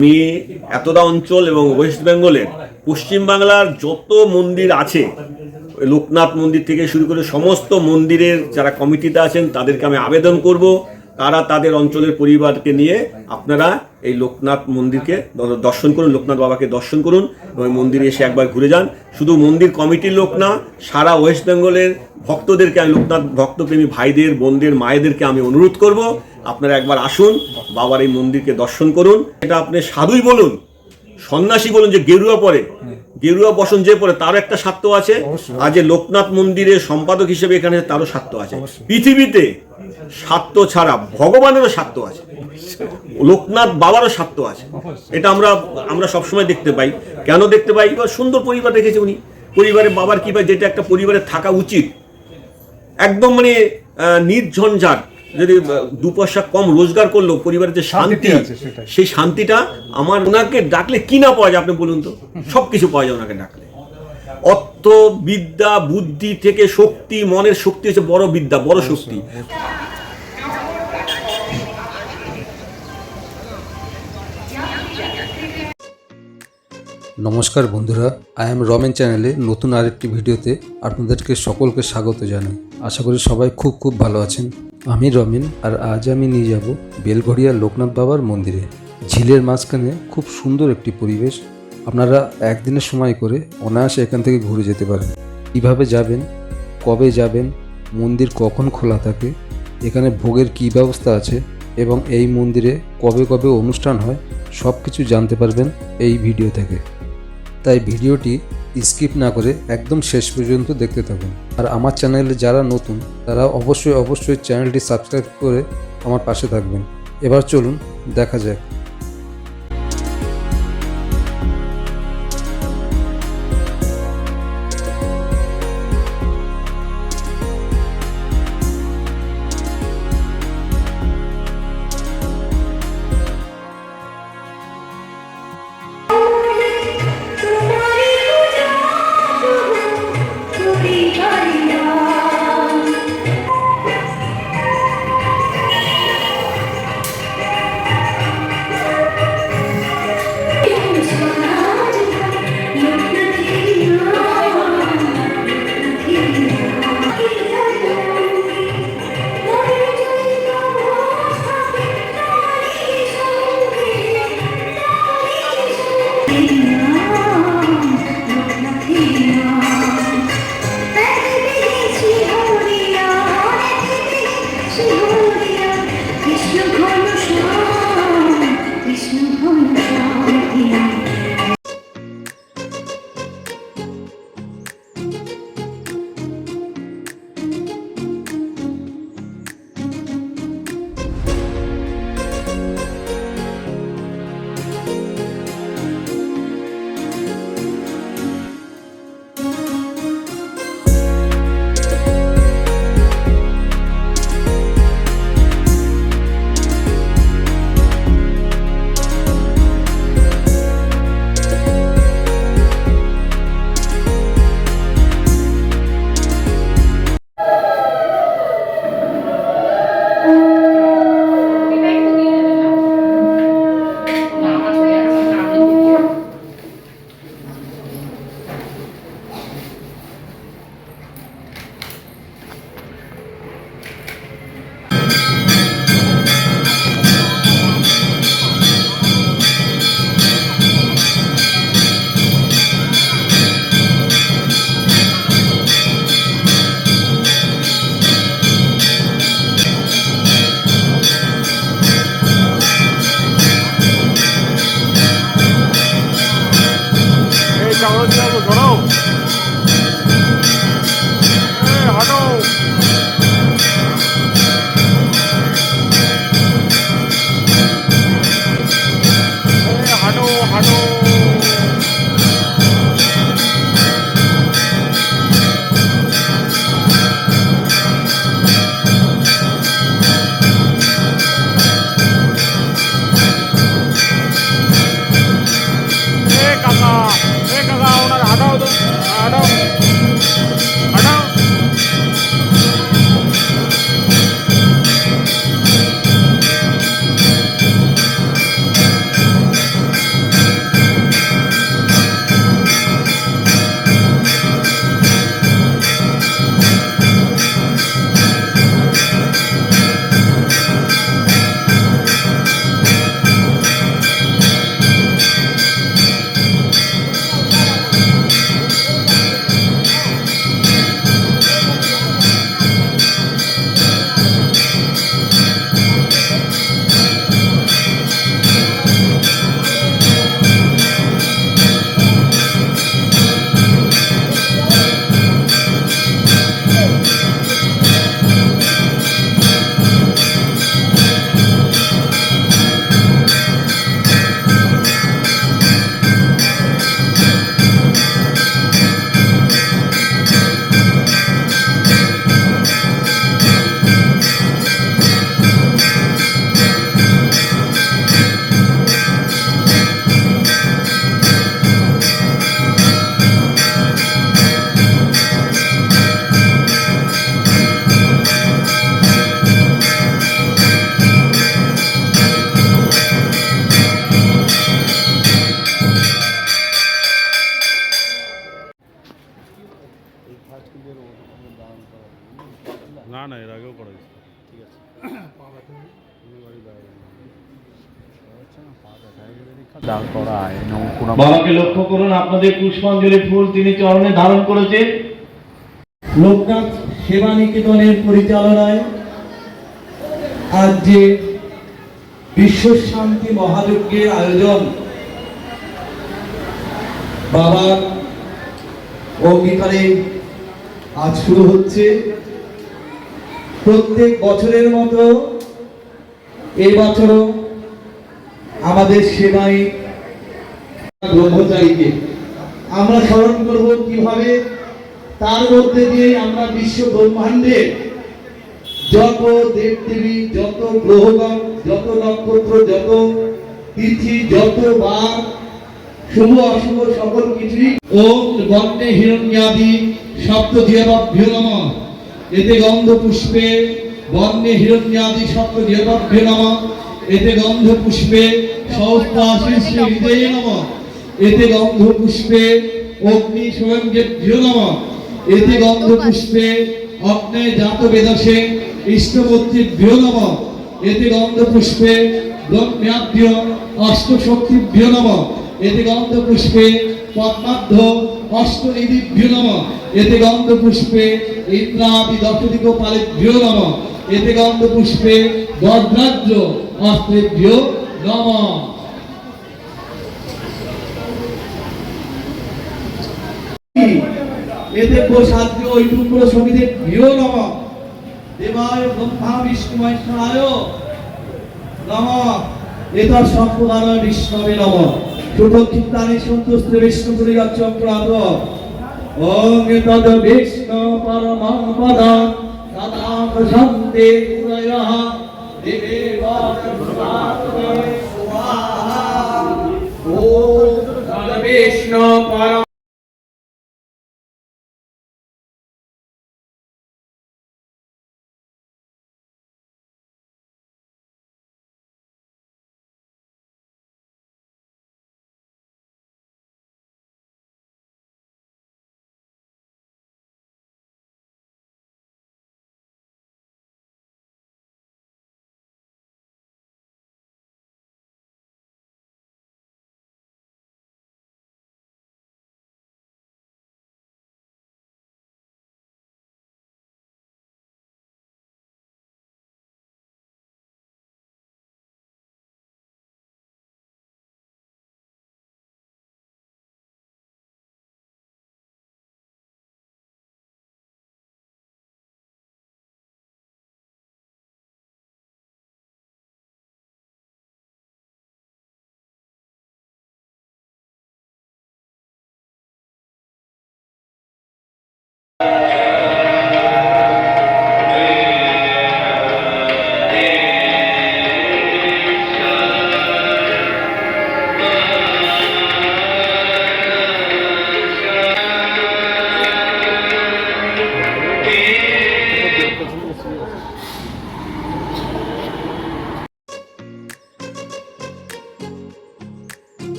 আমি এতটা অঞ্চল এবং ওয়েস্ট বেঙ্গলের পশ্চিমবাংলার যত মন্দির আছে লোকনাথ মন্দির থেকে শুরু করে সমস্ত মন্দিরের যারা কমিটিতে আছেন, তাদেরকে আমি আবেদন করব। তারা তাদের অঞ্চলের পরিবারকে নিয়ে আপনারা এই লোকনাথ মন্দিরকে দর্শন করুন, লোকনাথ বাবাকে দর্শন করুন এবং মন্দিরে এসে একবার ঘুরে যান। শুধু মন্দির কমিটির লোক না, সারা ওয়েস্ট বেঙ্গলের ভক্তদেরকে আমি, লোকনাথ ভক্তপ্রেমী ভাইদের, বোনদের, মায়েদেরকে আমি অনুরোধ করব। আপনারা একবার আসুন বাবার এই মন্দিরকে দর্শন করুন। এটা আপনি সাধুই বলুন সন্ন্যাসী বলুন যে গেরুয়া পরে। গেরুয়া বসন যে পরে তারও একটা স্বার্থ আছে। আর যে লোকনাথ মন্দিরের সম্পাদক হিসেবে এখানে তারও স্বার্থ আছে। পৃথিবীতে স্বার্থ ছাড়া ভগবানেরও স্বার্থ আছে। লোকনাথ বাবারও স্বার্থ আছে। এটা আমরা আমরা সবসময় দেখতে পাই। কেন দেখতে পাই? সুন্দর পরিবার রেখেছে উনি। পরিবারের বাবার কি যেটা একটা পরিবারে থাকা উচিত। একদম মানে নির্ঝঞ্ঝাট। যদি দু পয়সা কম রোজগার করলেও পরিবারের যে শান্তি শান্তি আছে, সেই শান্তিটা আমার ওনাকে ডাকলে কি না পাওয়া যায় আপনি বলুন তো? সব কিছু পাওয়া যায় ওনাকে ডাকলে। অর্থ বিদ্যা বুদ্ধি থেকে শক্তি মনের শক্তি হচ্ছে বড় বিদ্যা বড় শক্তি। নমস্কার বন্ধুরা আই এম রমেন চ্যানেলে নতুন আরেকটি ভিডিওতে আপনাদেরকে সকলকে স্বাগত জানাই। আশা করি সবাই খুব খুব ভালো আছেন। আমি রমেন আর আজ আমি নিয়ে যাব বেলঘড়িয়া লোকনাথ বাবার মন্দিরে। ঝিলের মাঝখানে খুব সুন্দর একটি পরিবেশ। আপনারা একদিনের সময় করে অনায়াসে এখান থেকে ঘুরে যেতে পারেন। কীভাবে যাবেন, কবে যাবেন, মন্দির কখন খোলা থাকে, এখানে ভোগের কী ব্যবস্থা আছে এবং এই মন্দিরে কবে কবে অনুষ্ঠান হয় সব কিছু জানতে পারবেন এই ভিডিও থেকে। তাই ভিডিওটি স্কিপ না করে একদম শেষ পর্যন্ত দেখতে থাকুন। আর আমার চ্যানেলে যারা নতুন, তারা অবশ্যই অবশ্যই চ্যানেলটি সাবস্ক্রাইব করে আমার পাশে থাকবেন। এবার চলুন, দেখা যাক। বাবাকে লক্ষ্য করুন আপনাদের পুষ্পাঞ্জলি ফুল তিনি চরণে ধারণ করেছেন। লোকনাথ সেবা নিকেতনের পরিচালনায় আজ যে বিশ্ব শান্তি মহাযজ্ঞের আয়োজন বাবার অঙ্গীকারে আজ শুরু হচ্ছে। প্রত্যেক বছরের মতো এই বছরও আমাদের সেবায় ব্রহ্মচারীকে। আমরা স্মরণ করব কীভাবে? তার মধ্যে দিয়ে আমরা বিশ্ব ব্রহ্মাণ্ডে যত দেব দেবী যত গ্রহগণ, যত নক্ষত্র, যত তিথি, যত বার, শুভ, অশুভ, সকল কিছুই ওম গন্ধে হিরণ্যাদি সপ্ত জিয়াবাভ্য নম। এতে গন্ধ পুষ্পে বন্যে হিরণ্যাদি সপ্ত জিয়াবাভ্য নম। এতে গন্ধ পুষ্পে এতে গন্ধ পুষ্পে অগ্নি নম। এতে গন্ধ পুষ্পে অগ্নে জাত বেদসে ইষ্টমূর্তিভ্য নম। এতে গন্ধ পুষ্পে অষ্টশক্তি অষ্টশক্তিভ্য নম। এতে গন্ধ পুষ্পে পদ্মাধ্য অষ্টনিধিভ্য নম এতে গন্ধ পুষ্পে ইন্দ্রাদি দশদিক পালেভ্য নম এতে গন্ধ পুষ্পে বদ্রাজ্য অস্ত্রেভ্য নম এতে প্রসাদ্য ওই টুকরো সঙ্গীতে নম দেবায় ব্রহ্মা বিষ্ণু মহেশ্বরায় নম। এত সম্প্রদায় বিষ্ণবে নম। সুরক্ষিতানি সন্তুষ্ট বিষ্ণু পুরী চক্রাত ওং তদ বিষ্ণু পরমং পদ তদাম প্রশান্তে পুরয়ঃ। দেবে বিষ্ণু পরম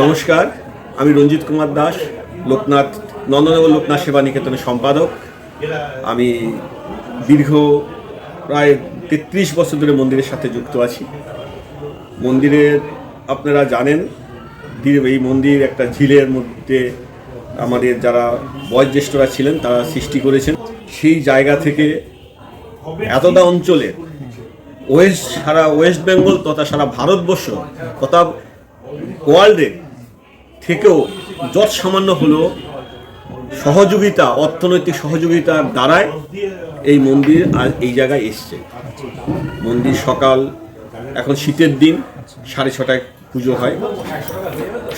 নমস্কার, আমি রঞ্জিত কুমার দাস, লোকনাথ, নন্দনগর লোকনাথ সেবা নিকেতনের সম্পাদক। আমি দীর্ঘ প্রায় তেত্রিশ বছর ধরে মন্দিরের সাথে যুক্ত আছি। মন্দিরের আপনারা জানেন এই মন্দির একটা ঝিলের মধ্যে আমাদের যারা বয়োজ্যেষ্ঠরা ছিলেন, তারা সৃষ্টি করেছেন। সেই জায়গা থেকে এতটা অঞ্চলে ওয়েস্ট সারা ওয়েস্ট বেঙ্গল তথা সারা ভারতবর্ষ, তথা ওয়ার্ল্ডে থেকেও যত সামান্য হলো সহযোগিতা, অর্থনৈতিক সহযোগিতার দ্বারাই এই মন্দির আজ এই জায়গায় এসছে। মন্দির সকাল, এখন শীতের দিন, সাড়ে ছটায় পুজো হয়।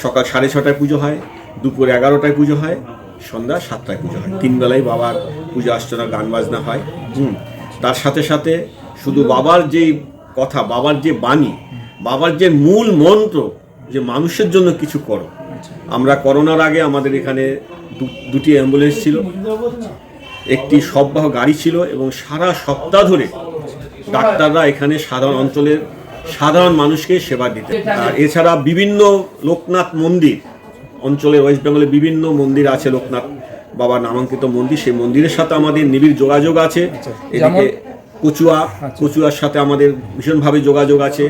সকাল সাড়ে ছটায় পুজো হয়, দুপুর এগারোটায় পুজো হয়, সন্ধ্যা সাতটায় পুজো হয়। তিন বেলায় বাবার পূজা অর্চনা, গান বাজনা হয়। তার সাথে সাথে শুধু বাবার যেই কথা, বাবার যে বাণী, বাবার যে মূল মন্ত্র যে মানুষের জন্য কিছু করো। আমরা করোনার আগে আমাদের এখানে দুটি অ্যাম্বুলেন্স ছিল। একটি সববাহ গাড়ি ছিল এবং সারা সপ্তাহ ধরে ডাক্তাররা এখানে সাধারণ অঞ্চলের সাধারণ মানুষকে সেবা দিতে আর এছাড়া বিভিন্ন লোকনাথ মন্দির অঞ্চলে ওয়েস্ট বেঙ্গলে বিভিন্ন মন্দির আছে, লোকনাথ বাবার নামাঙ্কিত মন্দির। সেই মন্দিরের সাথে আমাদের নিবিড় যোগাযোগ আছে। এদিকে কচুয়া কচুয়ার সাথে আমাদের ভীষণভাবে যোগাযোগ আছে।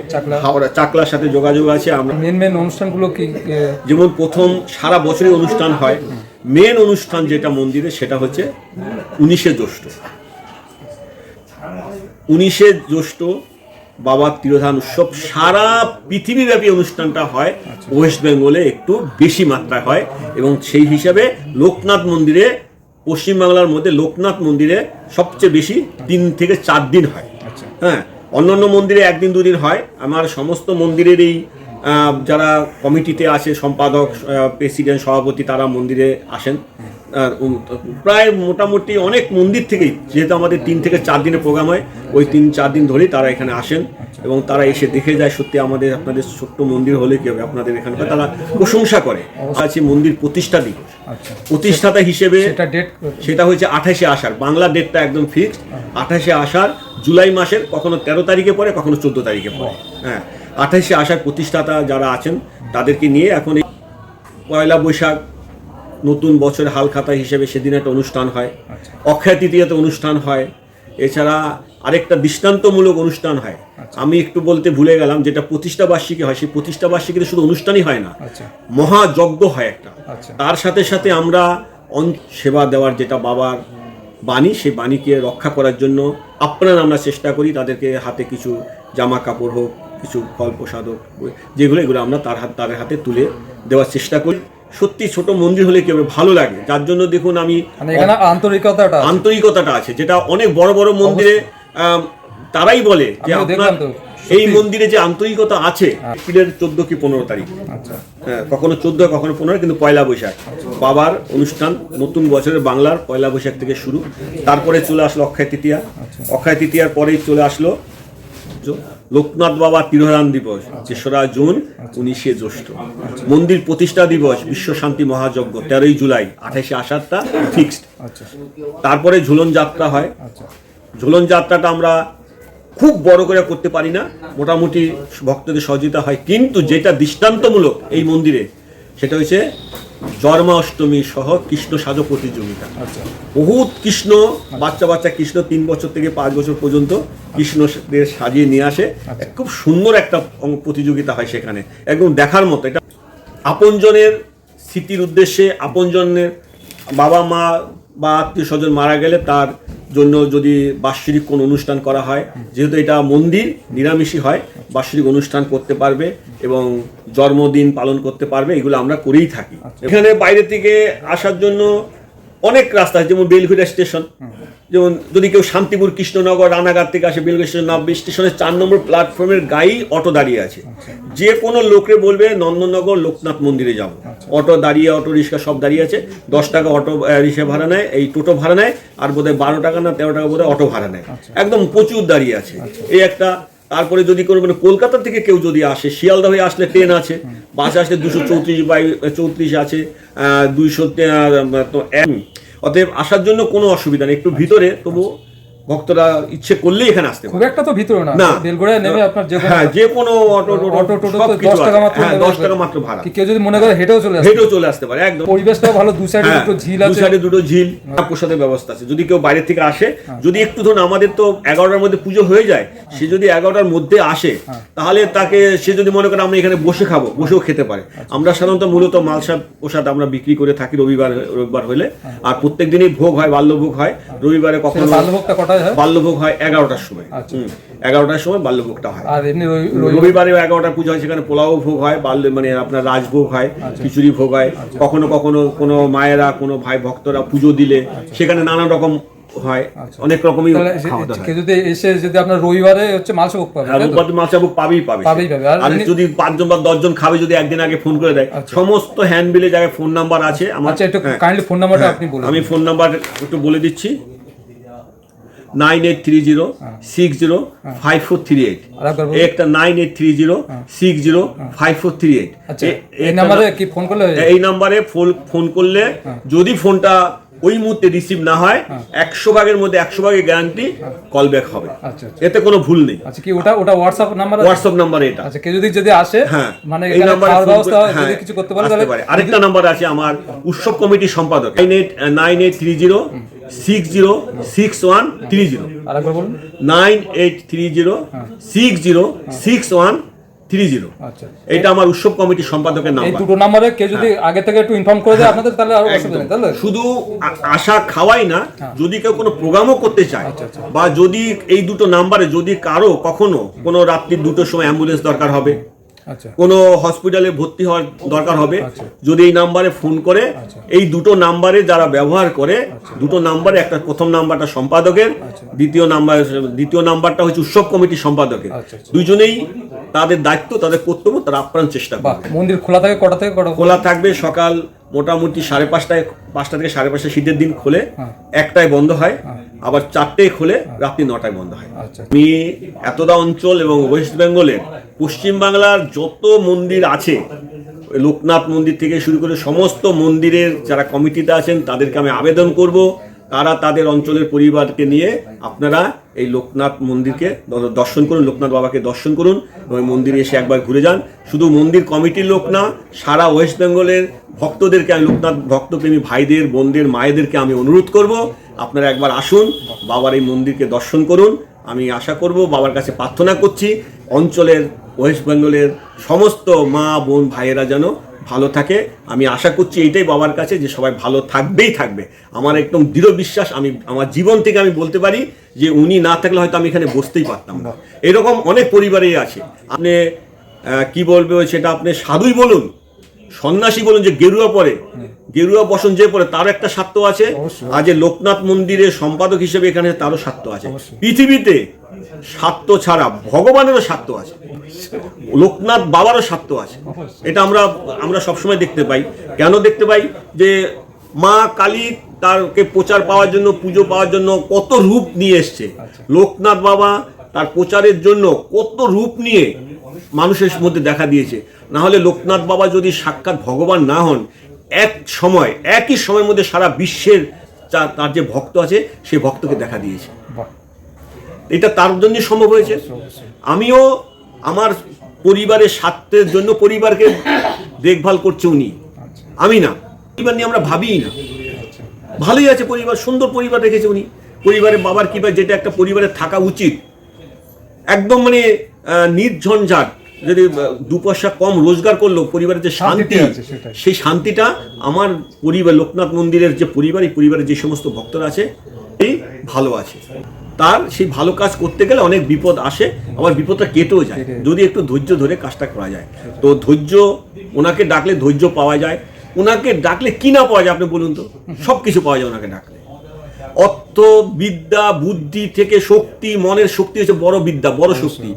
হাওড়া চাকলার সাথে যোগাযোগ আছে। আমরা মেন মেন অনুষ্ঠানগুলো কি যেমন প্রথম সারা বছরই অনুষ্ঠান হয়। মেন অনুষ্ঠান যেটা মন্দিরে সেটা হচ্ছে উনিশে জ্যৈষ্ঠ। উনিশে জ্যৈষ্ঠ বাবার তিরোধান উৎসব সারা পৃথিবীব্যাপী অনুষ্ঠানটা হয়। ওয়েস্ট বেঙ্গলে একটু বেশি মাত্রায় হয় এবং সেই হিসাবে লোকনাথ মন্দিরে পশ্চিমবাংলার মধ্যে লোকনাথ মন্দিরে সবচেয়ে বেশি তিন থেকে চার দিন হয়। হ্যাঁ অন্যান্য মন্দিরে একদিন দুদিন হয়। আমার সমস্ত মন্দিরের এই যারা কমিটিতে আছে সম্পাদক প্রেসিডেন্ট সভাপতি তারা মন্দিরে আসেন। আর প্রায় মোটামুটি অনেক মন্দির থেকেই যেহেতু আমাদের তিন থেকে চার দিনের প্রোগ্রাম হয় ওই তিন চার দিন ধরেই তারা এখানে আসেন এবং তারা এসে দেখে যায় সত্যি আমাদের আপনাদের ছোট্ট মন্দির হলে কি হবে আপনাদের এখানকার তারা প্রশংসা করে। আছে মন্দির প্রতিষ্ঠা দিবস আচ্ছা। প্রতিষ্ঠাতা হিসেবে সেটা ডেট সেটা হচ্ছে আঠাশে আষাঢ়। বাংলা ডেটটা একদম ফিক্সড আঠাশে আষাঢ় জুলাই মাসের কখনো তেরো তারিখে পড়ে কখনো চোদ্দ তারিখে পড়ে। হ্যাঁ। আঠাশে আষাঢ় প্রতিষ্ঠাতা যারা আছেন তাদেরকে নিয়ে এখন এই পয়লা বৈশাখ নতুন বছরের হালখাতা হিসেবে সেদিন একটা অনুষ্ঠান হয়। অক্ষয় তৃতীয়তে অনুষ্ঠান হয়। এছাড়া আরেকটা দৃষ্টান্তমূলক অনুষ্ঠান হয়। আমি একটু বলতে ভুলে গেলাম যেটা প্রতিষ্ঠা বার্ষিকী হয় সেই প্রতিষ্ঠা বার্ষিকীতে শুধু অনুষ্ঠানই হয় না আচ্ছা। মহাযজ্ঞ হয় একটা। আচ্ছা। তার সাথে সাথে আমরা অন- সেবা দেওয়ার যেটা বাবার বাণী সেই বাণীকে রক্ষা করার জন্য আপ্রাণ আমরা চেষ্টা করি তাদেরকে হাতে কিছু জামা কাপড় হোক কিছু ফল প্রসাদ হোক যেগুলো এগুলো আমরা তার হাত তাদের হাতে তুলে দেওয়ার চেষ্টা করি। সত্যি ছোট মন্দির হলে কি হবে? ভালো লাগে। যার জন্য দেখুন আমি মানে আন্তরিকতাটা। আন্তরিকতাটা আছে যেটা অনেক বড় বড় মন্দিরে তারাই বলে যে আপনার এই মন্দিরে যে আন্তরিকতা আছে এপ্রিলের চোদ্দ কি পনেরো তারিখ। আচ্ছা। হ্যাঁ কখনো চোদ্দ কখনো পনেরো কিন্তু পয়লা বৈশাখ। বাবার অনুষ্ঠান নতুন বছরের বাংলার পয়লা বৈশাখ থেকে শুরু। তারপরে চলে আসলো অক্ষয় তৃতীয়া। অক্ষয় তৃতীয়ার পরেই চলে আসলো লোকনাথ বাবা তিরোধান দিবস তেসরা জুন উনিশে জ্যৈষ্ঠ। মন্দির প্রতিষ্ঠা দিবস বিশ্ব শান্তি মহাযজ্ঞ তেরোই জুলাই আঠাশে আষাঢ়টা ফিক্সড আচ্ছা। তারপরে ঝুলন যাত্রা হয়। আচ্ছা। ঝুলন যাত্রাটা আমরা খুব বড় করে করতে পারি না। মোটামুটি ভক্তদের সহযোগিতা হয়। কিন্তু যেটা দৃষ্টান্তমূলক এই মন্দিরে সেটা হচ্ছে জন্মাষ্টমী সহ কৃষ্ণ সাধু প্রতিযোগিতা। আচ্ছা। বহুত কৃষ্ণ বাচ্চা বাচ্চা কৃষ্ণ তিন বছর থেকে পাঁচ বছর পর্যন্ত কৃষ্ণদের সাজিয়ে নিয়ে আসে। খুব সুন্দর একটা প্রতিযোগিতা হয় সেখানে। একদম দেখার মতো। এটা আপনজনের স্মৃতির উদ্দেশ্যে আপনজনের বাবা মা বা আত্মীয় স্বজন মারা গেলে তার জন্য যদি বার্ষিক কোনো অনুষ্ঠান করা হয় যেহেতু এটা মন্দির নিরামিষই হয় বাৎসরিক অনুষ্ঠান করতে পারবে এবং জন্মদিন পালন করতে পারবে এগুলো আমরা করেই থাকি। এখানে বাইরে থেকে আসার জন্য অনেক রাস্তা আছে যেমন বেলঘুরা স্টেশন। যেমন যদি কেউ শান্তিপুর কৃষ্ণনগর রানাঘাট থেকে আসে বেলঘুরা স্টেশন নামবে স্টেশনের চার নম্বর প্ল্যাটফর্মের গায়েই অটো দাঁড়িয়ে আছে। যে কোনো লোকরে বলবে নন্দনগর লোকনাথ মন্দিরে যাব। অটো দাঁড়িয়ে অটো রিক্সা সব দাঁড়িয়ে আছে। দশ টাকা অটো রিক্সা ভাড়া নেয় এই টোটো ভাড়া নেয় আর বোধহয় বারো টাকা না তেরো টাকা বোধহয় অটো ভাড়া নেয়। একদম প্রচুর দাঁড়িয়ে আছে। এই একটা তারপরে যদি কোনো মানে কলকাতা থেকে কেউ যদি আসে শিয়ালদা হয়ে আসলে ট্রেন আছে বাসে আসলে দুশো চৌত্রিশ বাই চৌত্রিশ আছে দুইশো তো এক অতএব আসার জন্য কোনো অসুবিধা নেই। একটু ভিতরে তবু ভক্তরা ইচ্ছে করলেই এখানে আসতে খুব একটা তো ভিতরে না। বেলগড়ায় নেমে আপনার যে হ্যাঁ যে কোনো অটো অটো টোটো দশ টাকা মাত্র হ্যাঁ। দশ টাকা মাত্র ভাড়া। কেউ যদি মনে করে হেঁটেও চলে আসে? হেঁটেও চলে আসতে পারে একদম। পরিবেশটাও ভালো দু সাইডে হ্যাঁ, দুটো ঝিল দু আছে। সাইডে দুটো ঝিল প্রসাদের ব্যবস্থা আছে। যদি কেউ বাইরে থেকে আসে যদি একটু ধরুন আমাদের তো এগারোটার মধ্যে পুজো হয়ে যায় সে যদি এগারোটার মধ্যে আসে তাহলে তাকে সে যদি মনে করে আমরা এখানে বসে খাব বসেও খেতে পারে। আমরা সাধারণত মূলত মালসা প্রসাদ আমরা বিক্রি করে থাকি রবিবার রবিবার হলে। আর প্রত্যেক দিনই ভোগ হয় বাল্যভোগ হয়। রবিবারে কখনো বাল্যভোগটা হয় বাল্যভোগ হয় এগারোটার সময়। এগারোটার সময় বাল্যভোগটা হয়। আর এমনি রবি- রবি- রবিবারে এগারোটা পুজো হয় সেখানে পোলাও ভোগ হয় বাল্য মানে আপনার রাজভোগ হয় খিচুড়ি ভোগ হয়। কখনো কখনো কোনো মায়েরা কোনো ভাই ভক্তরা পুজো দিলে সেখানে নানা রকম হয় অনেক রকমই হয়। যদি এসে যদি আপনার রবিবারে হচ্ছে মালসভোগ পাবে আর তাই তো? পাবেই পাবে পাবেই পাবে। আর আর যদি পাঁচজন বা দশজন খাবে যদি একদিন আগে ফোন করে দেয় সমস্ত জায়গায় ফোন নাম্বার আছে আমার আচ্ছা একটু হ্যাঁ। কাইন্ডলি ফোন নাম্বারটা হ্যাঁ, আপনি বলুন আমি ফোন নাম্বার একটু বলে দিচ্ছি। Nine eight three zero six zero five four three eight. একটা nine eight three zero six zero five four three eight. আচ্ছা এই নাম্বারে কি ফোন করলে এই নাম্বারে ফোন ফোন করলে যদি ফোনটা ওই মুহূর্তে রিসিভ না হয় একশো ভাগের মধ্যে একশো ভাগের গ্যারান্টি কল ব্যাক হবে। আচ্ছা আচ্ছা। এতে কোনো ভুল নেই। আচ্ছা কি ওটা ওটা হোয়াটসআপ নাম্বার হোয়াটসঅ্যাপ নাম্বার এটা। আচ্ছা কেউ যদি যদি আসে হ্যাঁ। মানে এই নাম্বারে হ্যাঁ, যদি কিছু করতে পারে তাহলে আরেকটা নাম্বার আছে আমার উৎসব কমিটির সম্পাদক nine eight nine eight three zero six zero six one three zero. Nine eight three zero six zero six one three zero. আচ্ছা। এটা আমার উৎসব কমিটির সম্পাদকের নাম্বার। দুটো নাম্বারে কেউ যদি আগে থেকে একটু ইনফর্ম করে দেয় আপনাদের তাহলে আরও অসুবিধা নেই তাহলে? শুধু আশা খাওয়াই না যদি কেউ কোনো প্রোগ্রামও করতে চায় আচ্ছা, আচ্ছা। বা যদি এই দুটো নাম্বারে যদি কারও কখনো কোনো রাত্রির দুটোর সময় অ্যাম্বুলেন্স দরকার হবে কোনো হসপিটালে ভর্তি হওয়ার দরকার হবে। আচ্ছা। যদি এই নাম্বারে ফোন করে এই দুটো নাম্বারে যারা ব্যবহার করে দুটো নাম্বারে একটা প্রথম নাম্বারটা সম্পাদকের দ্বিতীয় নাম্বার দ্বিতীয় নাম্বারটা হচ্ছে উৎসব কমিটির সম্পাদকের। আচ্ছা, আচ্ছা। দুজনেই তাদের দায়িত্ব তাদের কর্তব্য তারা আপ্রাণ চেষ্টা করে করবে। মন্দির খোলা থাকে কটা থেকে কটা খোলা থাকবে সকাল মোটামুটি সাড়ে পাঁচটায় পাঁচটা থেকে সাড়ে পাঁচটা শীতের দিন খোলে হ্যাঁ। একটায় বন্ধ হয় আবার চারটেয় খোলে রাত্রি নটায় বন্ধ হয়। আচ্ছা। আমি এতদা অঞ্চল এবং ওয়েস্ট বেঙ্গলের পশ্চিমবাংলার যত মন্দির আছে লোকনাথ মন্দির থেকে শুরু করে সমস্ত মন্দিরের যারা কমিটিতে আছেন তাদেরকে আমি আবেদন করব। তারা তাদের অঞ্চলের পরিবারকে নিয়ে আপনারা এই লোকনাথ মন্দিরকে দর্শন করুন, লোকনাথ বাবাকে দর্শন করুন এবং মন্দিরে এসে একবার ঘুরে যান। শুধু মন্দির কমিটির লোক না, সারা ওয়েস্ট বেঙ্গলের ভক্তদেরকে আমি লোকনাথ ভক্তপ্রেমী ভাইদের, বোনদের, মায়েদেরকে আমি অনুরোধ করব, আপনারা একবার আসুন, বাবার এই মন্দিরকে দর্শন করুন। আমি আশা করব, বাবার কাছে প্রার্থনা করছি, অঞ্চলের ওয়েস্ট বেঙ্গলের সমস্ত মা, বোন, ভাইয়েরা যেন ভালো থাকে। আমি আশা করছি এইটাই বাবার কাছে যে সবাই ভালো থাকবেই থাকবে। আমার একদম দৃঢ় বিশ্বাস আমি আমার জীবন থেকে আমি বলতে পারি যে উনি না থাকলে হয়তো আমি এখানে বসতেই পারতাম না। এরকম অনেক পরিবারেই আছে। আপনি কি বলবে সেটা আপনি সাধুই বলুন। সন্ন্যাসী বলুন যে গেরুয়া পরে গেরুয়া বসন যে পরে তারও একটা স্বার্থ আছে। আজ লোকনাথ মন্দিরের সম্পাদক হিসেবে এখানে তারও স্বার্থ আছে। পৃথিবীতে স্বার্থ ছাড়া ভগবানেরও স্বার্থ আছে। লোকনাথ বাবারও স্বার্থ আছে। এটা আমরা আমরা সবসময় দেখতে পাই। কেন দেখতে পাই? যে মা কালী তারকে প্রচার পাওয়ার জন্য পুজো পাওয়ার জন্য কত রূপ নিয়ে এসছে। লোকনাথ বাবা তার প্রচারের জন্য কত রূপ নিয়ে মানুষের মধ্যে দেখা দিয়েছে। না হলে লোকনাথ বাবা যদি সাক্ষাৎ ভগবান না হন এক সময় একই সময়ের মধ্যে সারা বিশ্বের তার যে ভক্ত আছে সে ভক্তকে দেখা দিয়েছে। এটা তার জন্যই সম্ভব হয়েছে। আমিও আমার পরিবারের স্বার্থের জন্য পরিবারকে দেখভাল করছে উনি। আমি না। পরিবার নিয়ে আমরা ভাবিই না। ভালোই আছে পরিবার সুন্দর পরিবার রেখেছে উনি। পরিবারের বাবার কি যেটা একটা পরিবারে থাকা উচিত। একদম মানে নির্ঝঞ্ঝাট। যদি দু পয়সা কম রোজগার করল পরিবারের যে শান্তি। সেই শান্তিটা আমার পরিবার লোকনাথ মন্দিরের যে পরিবার এই পরিবারের যে সমস্ত ভক্তরা আছে এই ভালো আছে। তার সেই ভালো কাজ করতে গেলে অনেক বিপদ আসে আবার বিপদটা কেটেও যায়। যদি একটু ধৈর্য ধরে কাজটা করা যায়। তো ধৈর্য ওনাকে ডাকলে ধৈর্য পাওয়া যায়। ওনাকে ডাকলে কি না পাওয়া যায় আপনি বলুন তো? সব কিছু পাওয়া যায় ওনাকে ডাকলে। অর্থ বিদ্যা বুদ্ধি থেকে শক্তি মনের শক্তি হচ্ছে বড় বিদ্যা বড় শক্তি।